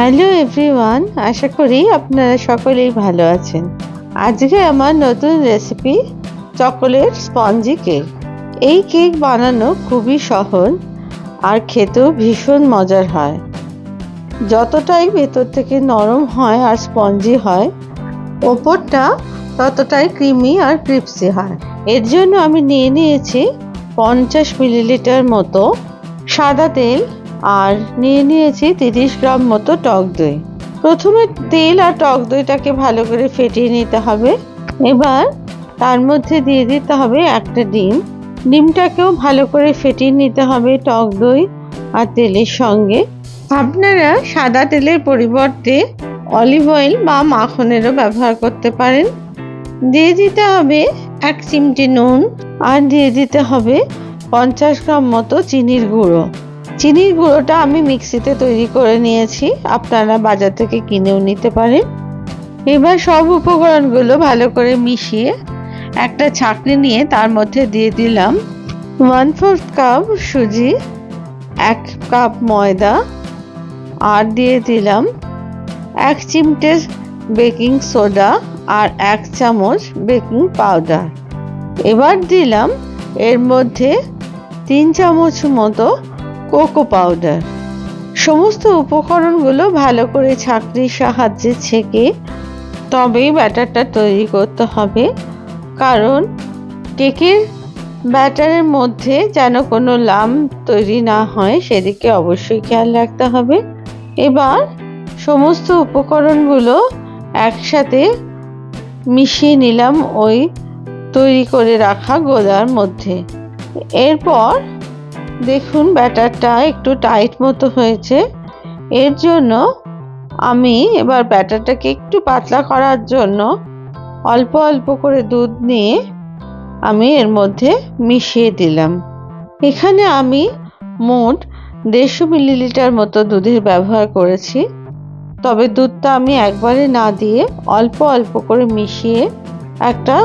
Hello everyone, আশা করি আপনারা সকলেই ভালো আছেন। আজকে আমার নতুন রেসিপি চকোলেট স্পঞ্জি কেক। এই কেক বানানো খুবই সহজ আর খেতেও ভীষণ মজার হয়। যতটাই ভেতর থেকে নরম হয় আর স্পঞ্জি হয়, ওপরটা ততটাই ক্রিমি আর ক্রিপসি হয়। এর জন্য আমি নিয়ে নিয়েছি পঞ্চাশ মিলিলিটার মতো সাদা তেল আর নিয়ে নিয়েছি তিরিশ গ্রাম মতো টক দই। প্রথমে তেল আর টক দইটাকে ভালো করে ফেটিয়ে নিতে হবে। এবার তার মধ্যে দিয়ে দিতে হবে একটা ডিম। ডিমটাকেও ভালো করে ফেটিয়ে নিতে হবে টক দই আর তেলের সঙ্গে। আপনারা সাদা তেলের পরিবর্তে অলিভ অয়েল বা মাখনেরও ব্যবহার করতে পারেন। দিয়ে দিতে হবে এক চিমটি নুন আর দিয়ে দিতে হবে পঞ্চাশ গ্রাম মতো চিনির গুঁড়ো। চিনির গুঁড়োটা আমি মিক্সিতে তৈরি করে নিয়েছি। আপনারা বাজার থেকে কিনেও নিতে পারেন। এবার সব উপকরণগুলো ভালো করে মিশিয়ে একটা ছাঁকনি নিয়ে তার মধ্যে দিয়ে দিলাম। ওয়ান ফোর্থ কাপ সুজি, এক কাপ ময়দা, আর দিয়ে দিলাম এক চিমটে বেকিং সোডা আর এক চামচ বেকিং পাউডার। এবার দিলাম এর মধ্যে তিন চামচ মতো কোকো পাউডার। সমস্ত উপকরণগুলো ভালো করে ছাঁকনির সাহায্যে ছেঁকে তবেই ব্যাটারটা তৈরি করতে হবে। কারণ কেকের ব্যাটারের মধ্যে যেন কোনো লাম তৈরি না হয়, সেদিকে অবশ্যই খেয়াল রাখতে হবে। এবার সমস্ত উপকরণগুলো একসাথে মিশিয়ে নিলাম ওই তৈরি করে রাখা গোলার মধ্যে। এরপর দেখুন, ব্যাটারটা একটু টাইট মতো হয়েছে। এর জন্য আমি এবার ব্যাটারটাকে একটু পাতলা করার জন্য অল্প অল্প করে দুধ নিয়ে আমি এর মধ্যে মিশিয়ে দিলাম। এখানে আমি মোট দেড়শো মিলিলিটার মতো দুধের ব্যবহার করেছি। তবে দুধটা আমি একবারে না দিয়ে অল্প অল্প করে মিশিয়ে একটা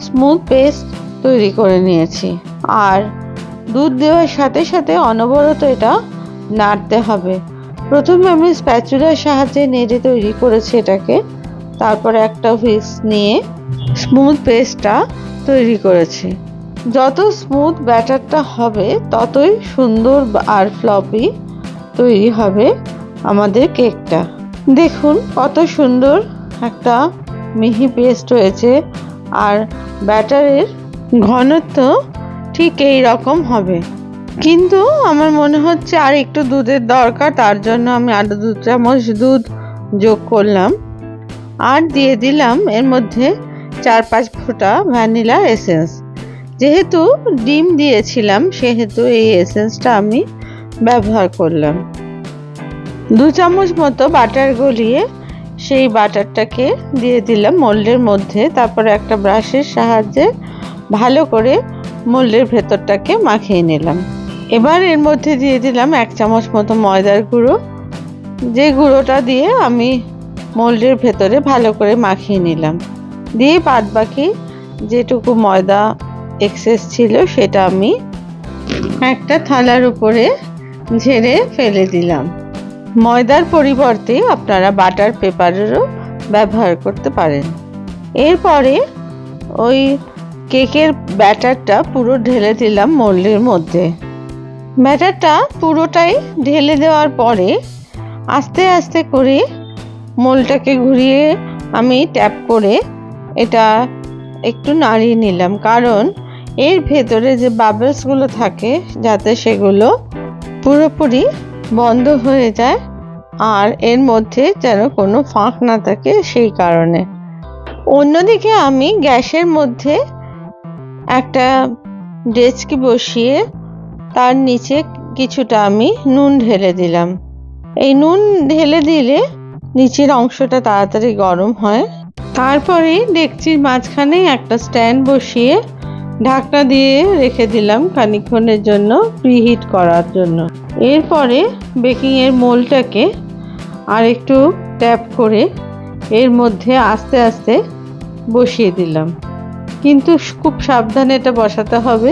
স্মুথ পেস্ট তৈরি করে নিয়েছি। আর দুধ দেওয়ার সাথে সাথে অনবরত এটা নাড়তে হবে। প্রথমে আমি স্প্যাচুলার সাহায্যে নেড়ে তৈরি করেছি এটাকে। তারপরে একটা হুইক্স নিয়ে স্মুথ পেস্টটা তৈরি করেছি। যত স্মুথ ব্যাটারটা হবে, ততই সুন্দর আর ফ্লপি তৈরি হবে আমাদের কেকটা। দেখুন, কত সুন্দর একটা মিহি পেস্ট হয়েছে। আর ব্যাটারের ঘনত্ব ঠিক এই রকম হবে। কিন্তু আমার মনে হচ্ছে আর একটু দুধের দরকার, তার জন্য আমি আরও দু চামচ দুধ যোগ করলাম আর দিয়ে দিলাম এর মধ্যে চার পাঁচ ফোঁটা ভ্যানিলা এসেন্স। যেহেতু ডিম দিয়েছিলাম, সেহেতু এই এসেন্সটা আমি ব্যবহার করলাম। দু চামচ মতো বাটার গলিয়ে সেই বাটারটাকে দিয়ে দিলাম মোল্ডের মধ্যে, তারপরে একটা ব্রাশের সাহায্যে ভালো করে মোল্ডের ভেতরটাকে মাখিয়ে নিলাম। এবার এর মধ্যে দিয়ে দিলাম এক চামচ মতো ময়দার গুঁড়ো। যে গুঁড়োটা দিয়ে আমি মোল্ডের ভেতরে ভালো করে মাখিয়ে নিলাম। দিয়ে বাদ বাকি যেটুকু ময়দা এক্সেস ছিল সেটা আমি একটা থালার উপরে ঝেড়ে ফেলে দিলাম। ময়দার পরিবর্তে আপনারা বাটার পেপারেরও ব্যবহার করতে পারেন। এরপরে ওই কেকের ব্যাটারটা পুরো ঢেলে দিলাম মোল্ডের মধ্যে। ব্যাটারটা পুরোটাই ঢেলে দেওয়ার পরে আস্তে আস্তে করে মোলটাকে ঘুরিয়ে আমি ট্যাপ করে এটা একটু নাড়িয়ে নিলাম। কারণ এর ভেতরে যে বাবলসগুলো থাকে, যাতে সেগুলো পুরোপুরি বন্ধ হয়ে যায় আর এর মধ্যে যেন কোনো ফাঁক না থাকে সেই কারণে। অন্যদিকে আমি গ্যাসের মধ্যে একটা ডেচকি বসিয়ে তার নিচে কিছুটা আমি নুন ঢেলে দিলাম। এই নুন ঢেলে দিলে নিচের অংশটা তাড়াতাড়ি গরম হয়। তারপরে ডেকচির মাঝখানে একটা স্ট্যান্ড বসিয়ে ঢাকনা দিয়ে রেখে দিলাম খানিক্ষণের জন্য প্রিহিট করার জন্য। এরপরে বেকিংয়ের মোলটাকে আর একটু ট্যাপ করে এর মধ্যে আস্তে আস্তে বসিয়ে দিলাম। কিন্তু খুব সাবধানে এটা বসাতে হবে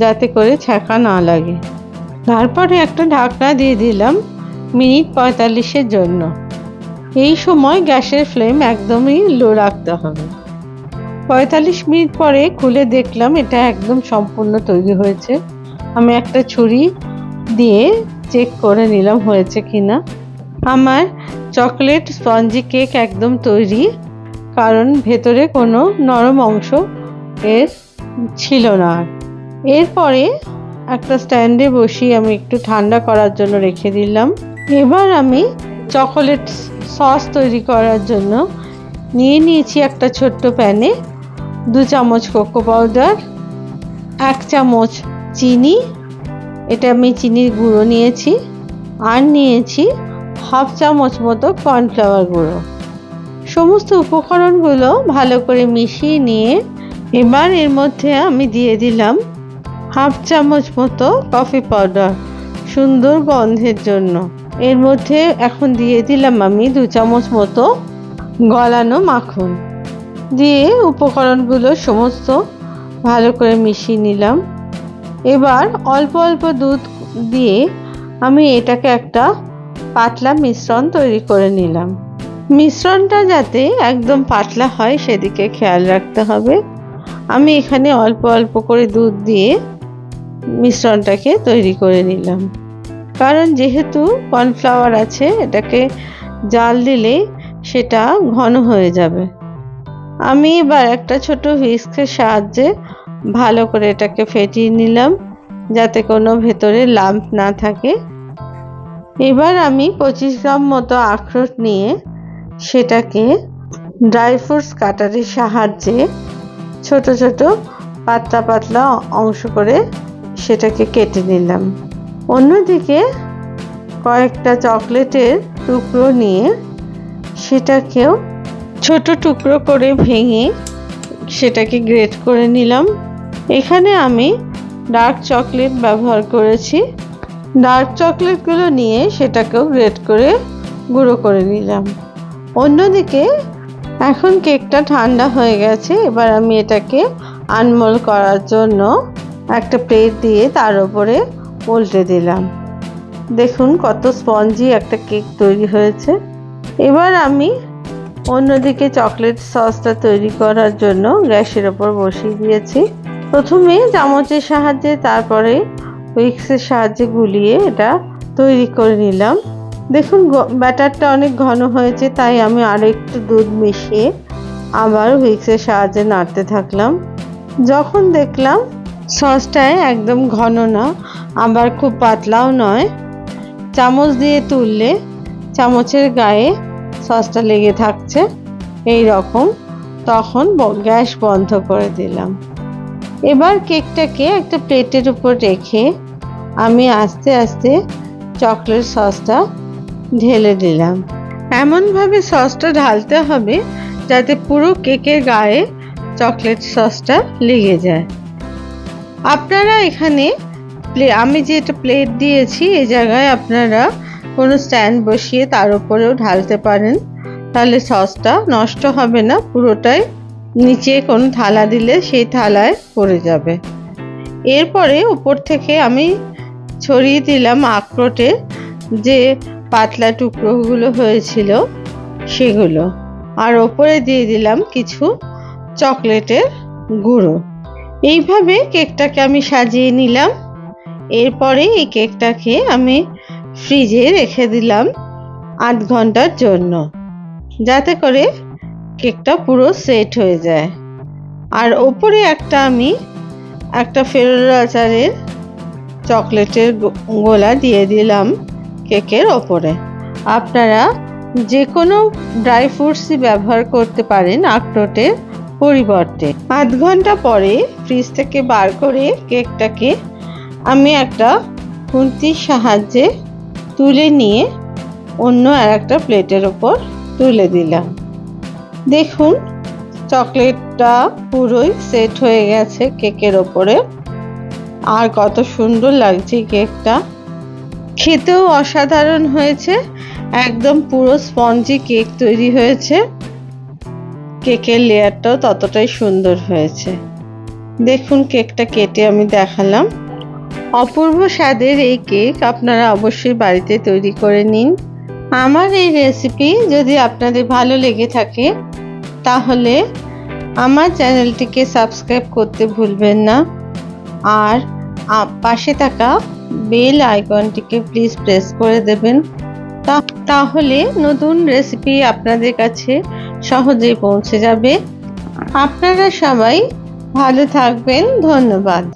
যাতে করে ছ্যাঁকা না লাগে। তারপরে একটা ঢাকনা দিয়ে দিলাম মিনিট পঁয়তাল্লিশের জন্য। এই সময় গ্যাসের ফ্লেম একদমই লো রাখতে হবে। পঁয়তাল্লিশ মিনিট পরে খুলে দেখলাম এটা একদম সম্পূর্ণ তৈরি হয়েছে। আমি একটা ছুরি দিয়ে চেক করে নিলাম হয়েছে কিনা। আমার চকলেট স্পঞ্জি কেক একদম তৈরি কারণ ভেতরে কোনো নরম অংশ এর ছিল না। এরপরে একটা স্ট্যান্ডে বসিয়ে আমি একটু ঠান্ডা করার জন্য রেখে দিলাম। এবার আমি চকোলেট সস তৈরি করার জন্য নিয়ে নিয়েছি একটা ছোট্ট প্যানে দু চামচ কোকো পাউডার এক চামচ চিনি, এটা আমি চিনির গুঁড়ো নিয়েছি, আর নিয়েছি হাফ চামচ মতো কর্নফ্লাওয়ার গুঁড়ো। সমস্ত উপকরণগুলো ভালো করে মিশিয়ে নিয়ে এবার এর মধ্যে আমি দিয়ে দিলাম হাফ চামচ মতো কফি পাউডার, সুন্দর গন্ধের জন্য। এর মধ্যে এখন দিয়ে দিলাম আমি দু চামচ মতো গলানো মাখন। দিয়ে উপকরণগুলো সমস্ত ভালো করে মিশিয়ে নিলাম। এবার অল্প অল্প দুধ দিয়ে আমি এটাকে একটা পাতলা মিশ্রণ তৈরি করে নিলাম। মিশ্রণটা যাতে একদম পাতলা হয়, সেদিকে খেয়াল রাখতে হবে। আমি এখানে অল্প অল্প করে দুধ দিয়ে মিশ্রণটাকে তৈরি করে নিলাম। কারণ যেহেতু কর্নফ্লাওয়ার আছে, এটাকে জাল দিলে সেটা ঘন হয়ে যাবে। আমি এবার একটা ছোট হুইস্কের সাহায্যে ভালো করে এটাকে ফেটিয়ে নিলাম, যাতে কোনো ভেতরে লাম্প না থাকে। এবার আমি পঁচিশ গ্রাম মতো আখরোট নিয়ে সেটাকে ড্রাই ফ্রুটস কাটারের সাহায্যে ছোট ছোট পাতলা পাতলা অংশ করে সেটাকে কেটে নিলাম। অন্যদিকে কয়েকটা চকলেটের টুকরো নিয়ে সেটাকেও ছোট টুকরো করে ভেঙে সেটাকে গ্রেট করে নিলাম। এখানে আমি ডার্ক চকলেট ব্যবহার করেছি। ডার্ক চকলেটগুলো নিয়ে সেটাকেও গ্রেট করে গুঁড়ো করে নিলাম। অন্যদিকে, এখন কেকটা ঠান্ডা হয়ে গেছে, এবার আমি এটাকে আনমোল করার জন্য একটা প্লেট দিয়ে তার উপরে উল্টে দিলাম। দেখুন কত স্পঞ্জি একটা কেক তৈরি হয়েছে। এবার আমি অন্যদিকে চকলেট সসটা তৈরি করার জন্য গ্যাসের ওপর বসিয়ে দিয়েছি। প্রথমে চামচের সাহায্যে, তারপরে উইক্সের সাহায্যে গুলিয়ে এটা তৈরি করে নিলাম। দেখুন ব্যাটারটা অনেক ঘন হয়েছে, তাই আমি আরও একটু দুধ মিশিয়ে আবার হুইক্সের সাহায্যে নাড়তে থাকলাম। যখন দেখলাম সসটায় একদম ঘন না, আবার খুব পাতলাও নয়, চামচ দিয়ে তুললে চামচের গায়ে সসটা লেগে থাকছে এই রকম, তখন গ্যাস বন্ধ করে দিলাম। এবার কেকটাকে একটা প্লেটের উপর রেখে আমি আস্তে আস্তে চকলেট সসটা ঢেলে দিলাম। এমনভাবে সসটা ঢালতে হবে যাতে পুরো কেকের গায়ে চকলেট সসটা লেগে যায়। আপনারা এখানে প্লে- আমি যেটা প্লেট দিয়েছি এই জায়গায় আপনারা কোনো স্ট্যান্ড বসিয়ে তার উপরেও ঢালতে পারেন। তাহলে সসটা নষ্ট হবে না, পুরোটাই নিচে কোনো থালা দিলে সেই থালায় পড়ে যাবে। এরপরে উপর থেকে আমি ছড়িয়ে দিলাম আখরোটে যে পাতলা টুকরোগুলো হয়েছিল সেগুলো। আর ওপরে দিয়ে দিলাম কিছু চকলেটের গুঁড়ো। এইভাবে কেকটাকে আমি সাজিয়ে নিলাম। এরপরে এই কেকটাকে আমি ফ্রিজে রেখে দিলাম আধ ঘণ্টার জন্য, যাতে করে কেকটা পুরো সেট হয়ে যায়। আর ওপরে একটা আমি একটা ফেরোর আচারের চকলেটের গোলা দিয়ে দিলাম। কেকের ওপরে। আপনারা যে কোনো ড্রাই ফ্রুটসই ব্যবহার করতে পারেন আখরোটের পরিবর্তে। আধ ঘণ্টা পরে ফ্রিজ থেকে বার করে কেকটাকে আমি একটা খুন্তির সাহায্যে তুলে নিয়ে অন্য আর একটা প্লেটের ওপর তুলে দিলাম। দেখুন, চকলেটটা পুরোই সেট হয়ে গেছে কেকের ওপরে। আর কত সুন্দর লাগছে কেকটা। খেতেও অসাধারণ হয়েছে। একদম পুরো স্পঞ্জি কেক তৈরি হয়েছে। কেকের লেয়ারটাও ততটাই সুন্দর হয়েছে। দেখুন কেকটা কেটে আমি দেখালাম। অপূর্ব স্বাদের এই কেক আপনারা অবশ্যই বাড়িতে তৈরি করে নিন। আমার এই রেসিপি যদি আপনাদের ভালো লেগে থাকে, তাহলে আমার চ্যানেলটিকে সাবস্ক্রাইব করতে ভুলবেন না। আর পাশে থাকা বেল আইকনটিকে প্লিজ প্রেস করে দেবেন। তাহলে নতুন রেসিপি আপনাদের কাছে সহজেই পৌঁছে যাবে। আপনারা সবাই ভালো থাকবেন। ধন্যবাদ।